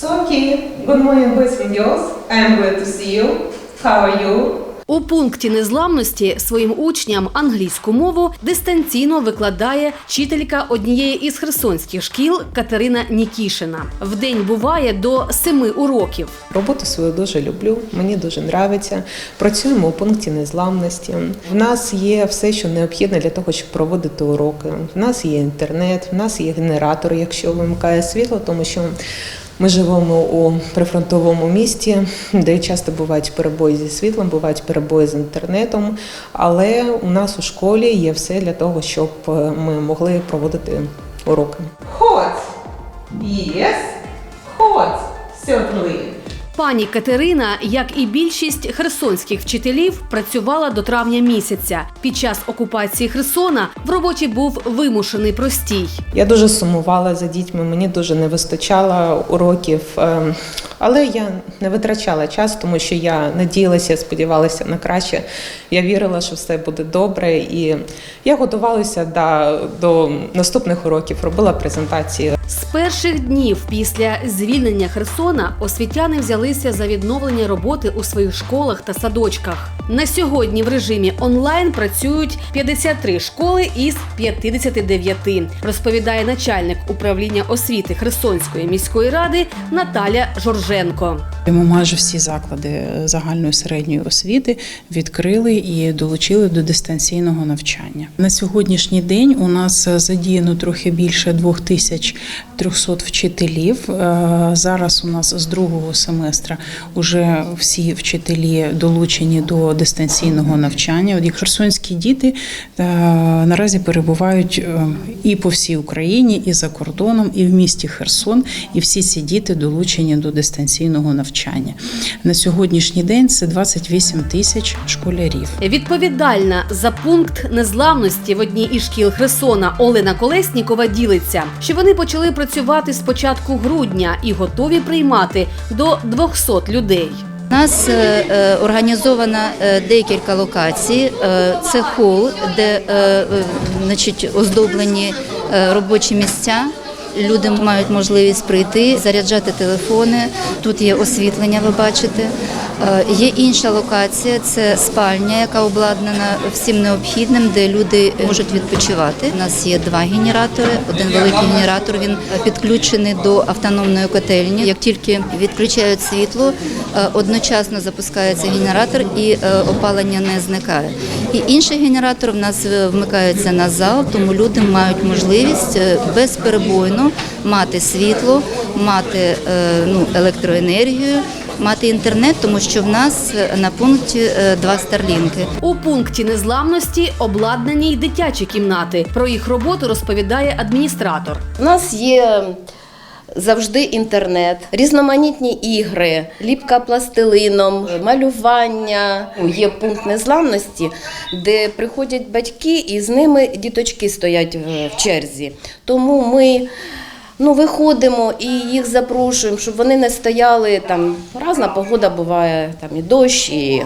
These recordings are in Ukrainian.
So okay, good morning boys and girls. I am glad to see you. How are you? У пункті незламності своїм учням англійську мову дистанційно викладає вчителька однієї із херсонських шкіл Катерина Нікішина. В день буває до семи уроків. Роботу свою дуже люблю, мені дуже подобається. Працюємо у пункті незламності. В нас є все, що необхідне для того, щоб проводити уроки. В нас є інтернет, в нас є генератор, якщо вимикає світло, тому що ми живемо у прифронтовому місті, де часто бувають перебої зі світлом, бувають перебої з інтернетом. Але у нас у школі є все для того, щоб е, ми могли проводити уроки. Hot. Yes. Hot. Certainly. Пані Катерина, як і більшість херсонських вчителів, працювала до травня місяця. Під час окупації Херсона в роботі був вимушений простій. Я дуже сумувала за дітьми, мені дуже не вистачало уроків, ем, але я не витрачала час, тому що я надіялася, сподівалася на краще. Я вірила, що все буде добре, і я готувалася до, до наступних уроків, робила презентації. З перших днів після звільнення Херсона освітяни взялися за відновлення роботи у своїх школах та садочках. На сьогодні в режимі онлайн працюють 53 школи із 59, розповідає начальник управління освіти Херсонської міської ради Наталя Жорженко. Ми майже всі заклади загальної середньої освіти відкрили і долучили до дистанційного навчання. На сьогоднішній день у нас задіяно трохи більше 2300 вчителів. Е, Зараз у нас з другого семестра вже всі вчителі долучені до дистанційного навчання. От херсонські діти е, наразі перебувають е, і по всій Україні, і за кордоном, і в місті Херсон, і всі ці діти долучені до дистанційного навчання. На сьогоднішній день це 28 тисяч школярів. Відповідальна за пункт незламності в одній із шкіл Херсона Олена Колеснікова ділиться, що вони почали працювати з початку грудня і готові приймати до 200 людей. У нас е, е, організовано е, декілька локацій. Е, Це хол, де значить, оздоблені е, робочі місця. Люди мають можливість прийти, заряджати телефони. Тут є освітлення, ви бачите. Е, Є інша локація, це спальня, яка обладнана всім необхідним, де люди можуть відпочивати. У нас є два генератори. Один великий генератор він підключений до автономної котельні. Як тільки відключають світло, е, одночасно запускається генератор і е, опалення не зникає. І інший генератор в нас вмикається на зал, тому люди мають можливість безперебойно мати світло, мати ну, електроенергію, мати інтернет, тому що в нас е, на пункті е, два старлінки. У пункті незламності обладнані й дитячі кімнати. Про їх роботу розповідає адміністратор. У нас є завжди інтернет, різноманітні ігри, ліпка пластилином, малювання. Є пункт незламності, де приходять батьки і з ними діточки стоять в- в черзі. Тому ми. Ну, виходимо і їх запрошуємо, щоб вони не стояли там. Разна погода буває, там і дощ, і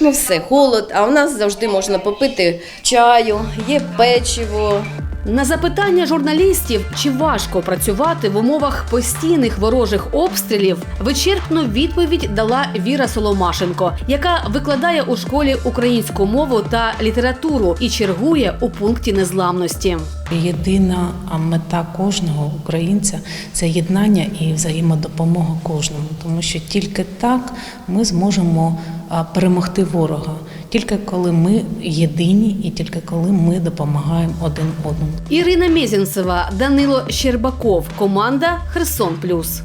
ну все, холод. А в нас завжди можна попити чаю, є печиво, На запитання журналістів, чи важко працювати в умовах постійних ворожих обстрілів, вичерпну відповідь дала Віра Соломашенко, яка викладає у школі українську мову та літературу і чергує у пункті незламності. Єдина мета кожного українця це єднання і взаємодопомога кожному, тому що тільки так ми зможемо перемогти ворога. Тільки коли ми єдині, і тільки коли ми допомагаємо один одному. Ірина Мезінцева, Данило Щербаков, команда Херсон Плюс.